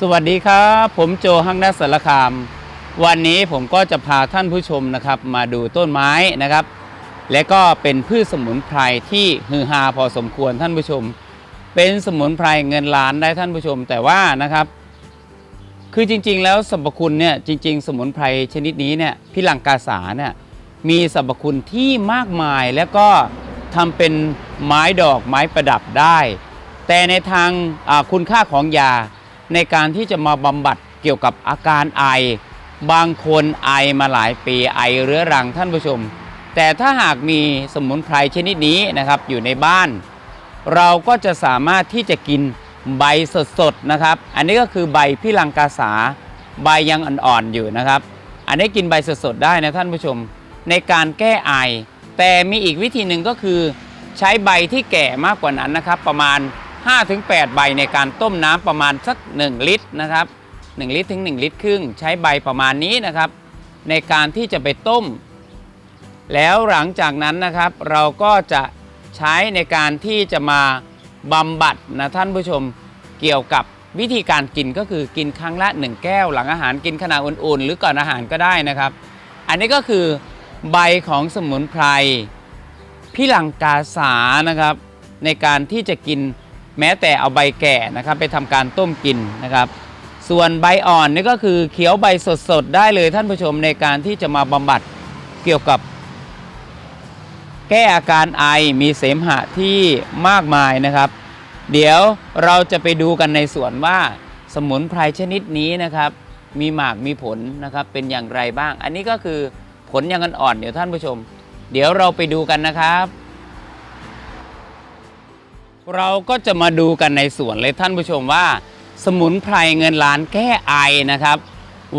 สวัสดีครับ ผมโจฮังนัสสารคาม วันนี้ผมก็จะพาท่านผู้ชมนะครับ มาดูต้นไม้นะครับ และก็เป็นพืชสมุนไพรที่ฮือฮาพอสมควรท่านผู้ชม เป็นสมุนไพรเงินล้านได้ท่านผู้ชม แต่ว่านะครับ คือจริง ๆ แล้วสรรพคุณเนี่ยจริง ๆ สมุนไพรชนิดนี้เนี่ยพิลังกาสาเนี่ยมีสรรพคุณที่มากมายแล้วก็ทำเป็นไม้ดอกไม้ประดับได้ แต่ในทางคุณค่าของยา ในการที่จะมาบำบัดเกี่ยวกับอาการไอ บางคนไอมาหลายปีไอเรื้อรังท่านผู้ชม แต่ถ้าหากมีสมุนไพรชนิดนี้นะครับอยู่ในบ้าน เราก็จะสามารถที่จะกินใบสดๆนะครับ อันนี้ก็คือใบพิลังกาสาใบยังอ่อนๆอยู่นะครับ อันนี้กินใบสดๆได้นะท่านผู้ชม ในการแก้ไอ แต่มีอีกวิธีหนึ่งก็คือ ใช้ใบที่แก่มากกว่านั้นนะครับ ประมาณ 5-8 ใบในการต้มน้ำประมาณสัก 1 ลิตรนะครับ 1 ลิตรถึง 1 ลิตรครึ่ง ใช้ใบประมาณนี้นะครับ ในการที่จะไปต้ม แล้วหลังจากนั้นนะครับ เราก็จะใช้ในการที่จะมาบำบัดนะท่านผู้ชมเกี่ยวกับวิธีการกินก็คือกินครั้งละ 1 แก้ว หลังอาหารกินขณะอุ่นๆ หรือก่อนอาหารก็ได้นะครับ อันนี้ก็คือใบของสมุนไพรพิลังกาสานะครับ ในการที่จะกิน แม้แต่เอาใบแก่นะครับไปทำการต้มกินนะครับ ส่วนใบอ่อนนี่ก็คือเขียวใบสดๆได้เลยท่านผู้ชมในการที่จะมาบำบัดเกี่ยวกับ แก้อาการไอมีเสมหะที่มากมายนะครับ เดี๋ยวเราจะไปดูกันในส่วนว่าสมุนไพรชนิดนี้นะครับ มีหมากมีผลนะครับเป็นอย่างไรบ้าง อันนี้ก็คือผลยังอ่อนๆเดี๋ยวท่านผู้ชม เดี๋ยวเราไปดูกันนะครับ เราก็จะมาดูกันในส่วนเลยท่านผู้ชมว่า สมุนไพรเงินล้านแก้ไอนะครับ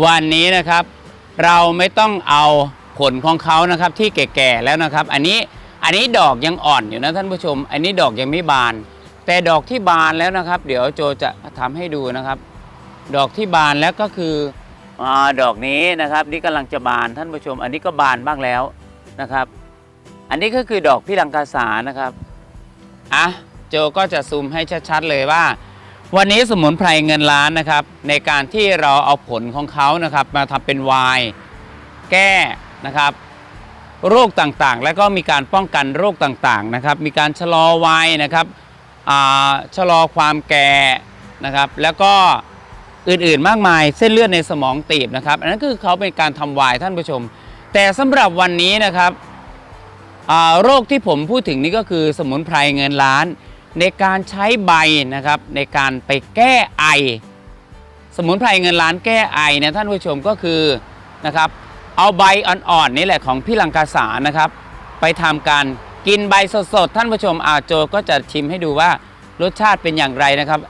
วันนี้นะครับ เราไม่ต้องเอาผลของเขานะครับที่แก่ๆแล้วนะครับ อันนี้อันนี้ดอกยังอ่อนอยู่นะท่านผู้ชม อันนี้ดอกยังไม่บาน แต่ดอกที่บานแล้วนะครับ เดี๋ยวโจจะทำให้ดูนะครับ ดอกที่บานแล้วก็คืออดอกนี้นะครับ นี่กำลังจะบานท่านผู้ชม อันนี้ก็บานบ้างแล้วนะครับ อันนี้ก็คือดอกพิรังกาสานะครับอะ โจก็จะซูมให้ชัดๆเลยว่า วันนี้สมุนไพรเงินล้านนะครับ ในการที่เราเอาผลของเขานะครับ มาทำเป็นไวน์แก้นะครับ โรคต่างๆ แล้วก็มีการป้องกันโรคต่างๆนะครับ มีการชะลอวัยนะครับชะลอความแก่นะครับ แล้วก็อื่นๆ มากมายเส้นเลือดในสมองตีบนะครับ อันนั้นคือเขาเป็นการทำวายท่านผู้ชม แต่สำหรับวันนี้นะครับโรคที่ผมพูดถึงนี่ก็คือสมุนไพรเงินล้าน ในการใช้ใบนะครับในการไปแก้ไอ สมุนไพรเงินล้านแก้ไอเนี่ยท่านผู้ชมก็คือนะครับเอาใบอ่อนๆนี่แหละของพี่ลังกาสานะครับ ไปทำการกินใบสดๆท่านผู้ชมอาโจก็จะชิมให้ดูว่ารสชาติเป็นอย่างไรนะครับ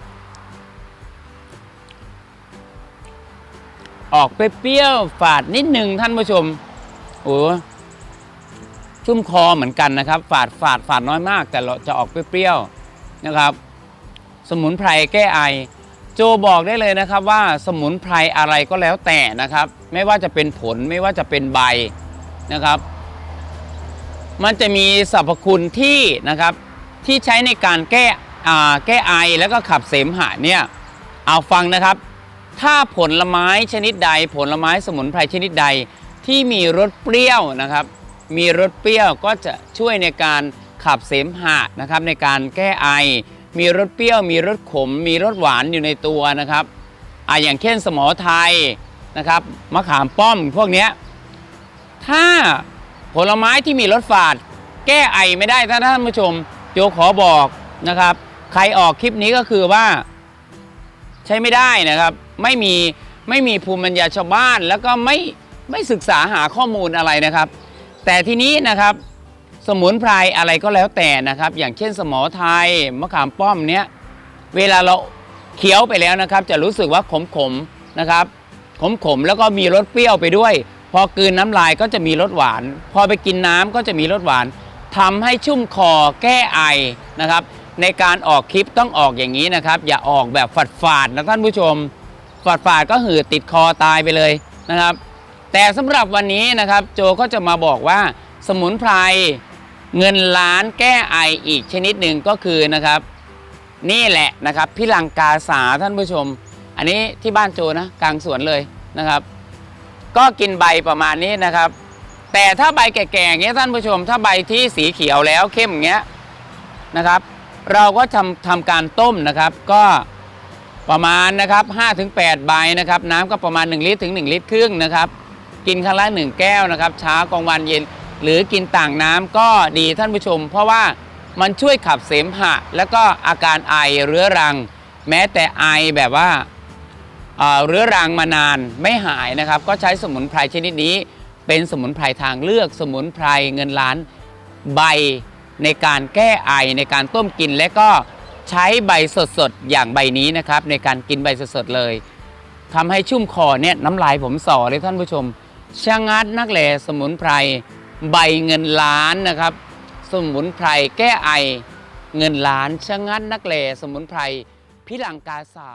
ออกเปรี้ยวฝาดนิดนึงท่านผู้ชมโอ้ชุ่มคอเหมือนกันนะครับ ฝาดฝาดฝาดน้อยมาก แต่เราจะออกเปรี้ยวๆ นะครับ สมุนไพรแก้ไอ โจบอกได้เลยนะครับว่าสมุนไพรอะไรก็แล้วแต่นะครับ ไม่ว่าจะเป็นผลไม่ว่าจะเป็นใบนะครับ มันจะมีสรรพคุณที่นะครับที่ใช้ในการแก้แก้ไอแล้วก็ขับเสมหะเนี่ยเอาฟังนะครับ ถ้าผลไม้ชนิดใด ผลไม้สมุนไพรชนิดใดที่มีรสเปรี้ยวนะครับ มีรสเปรี้ยวก็จะช่วยในการ ขับเสมหะนะครับในการแก้ไอ มีรสเปรี้ยว มีรสขม มีรสหวานอยู่ในตัวนะครับอ่าอย่างเช่นสมอไทยนะครับมะขามป้อมพวกนี้ถ้าผลไม้ที่มีรสฝาด แก้ไอไม่ได้ถ้าท่านผู้ชมโจขอบอกนะครับ ใครออกคลิปนี้ก็คือว่า ใช้ไม่ได้นะครับ ไม่มีไม่มีภูมิปัญญาชาวบ้าน แล้วก็ไม่ไม่ศึกษาหาข้อมูลอะไรนะครับ แต่ทีนี้นะครับ สมุนไพรอะไรก็แล้วแต่นะครับ อย่างเช่นสมอไทยมะขามป้อมเนี้ยเวลาเราเคี้ยวไปแล้วนะครับ จะรู้สึกว่าขมขมนะครับ ขมขมแล้วก็มีรสเปรี้ยวไปด้วย พอกืนน้ำลายก็จะมีรสหวาน พอไปกินน้ำก็จะมีรสหวานทำให้ชุ่มคอแก้ไอนะครับ ในการออกคลิปต้องออกอย่างนี้นะครับ อย่าออกแบบฝาดๆนะท่านผู้ชมฝาดฝาดก็หืดติดคอตายไปเลยนะครับ แต่สำหรับวันนี้นะครับ โจก็จะมาบอกว่าสมุนไพร เงินล้านแก้ไออีกชนิดหนึ่งก็คือนะครับ นี่แหละนะครับพิลังกาสาท่านผู้ชม อันนี้ที่บ้านโจนะกลางสวนเลยนะครับ ก็กินใบประมาณนี้นะครับ แต่ถ้าใบแก่ๆอย่างเงี้ยท่านผู้ชม ถ้าใบที่สีเขียวแล้วเข้มอย่างเงี้ยนะครับ เราก็ทำทำการต้มนะครับ ก็ประมาณนะครับ5-8ใบนะครับ น้ำก็ประมาณ 1 ลิตรถึง 1 ลิตรครึ่งนะครับ กินครั้งละ1แก้วนะครับเช้ากลางวันเย็น หรือกินต่างน้ำก็ดีท่านผู้ชม เพราะว่ามันช่วยขับเสมหะ แล้วก็อาการไอเรื้อรัง แม้แต่ไอแบบว่าเอ่อเรื้อรังมานานไม่หายนะครับ ก็ใช้สมุนไพรชนิดนี้ เป็นสมุนไพรทางเลือกสมุนไพรเงินล้านใบในการแก้ไอในการต้มกินและก็ใช้ใบสดๆ อย่างใบนี้นะครับ ในการกินใบสดๆเลยทำให้ชุ่มคอเนี่ยน้ำลายผมสอเลยท่านผู้ชมชะงัดนักแหล่สมุนไพร ใบเงินล้านนะครับ สมุนไพรแก้ไอเงินล้านชะงัดนักแหล่สมุนไพรพิลังกาสา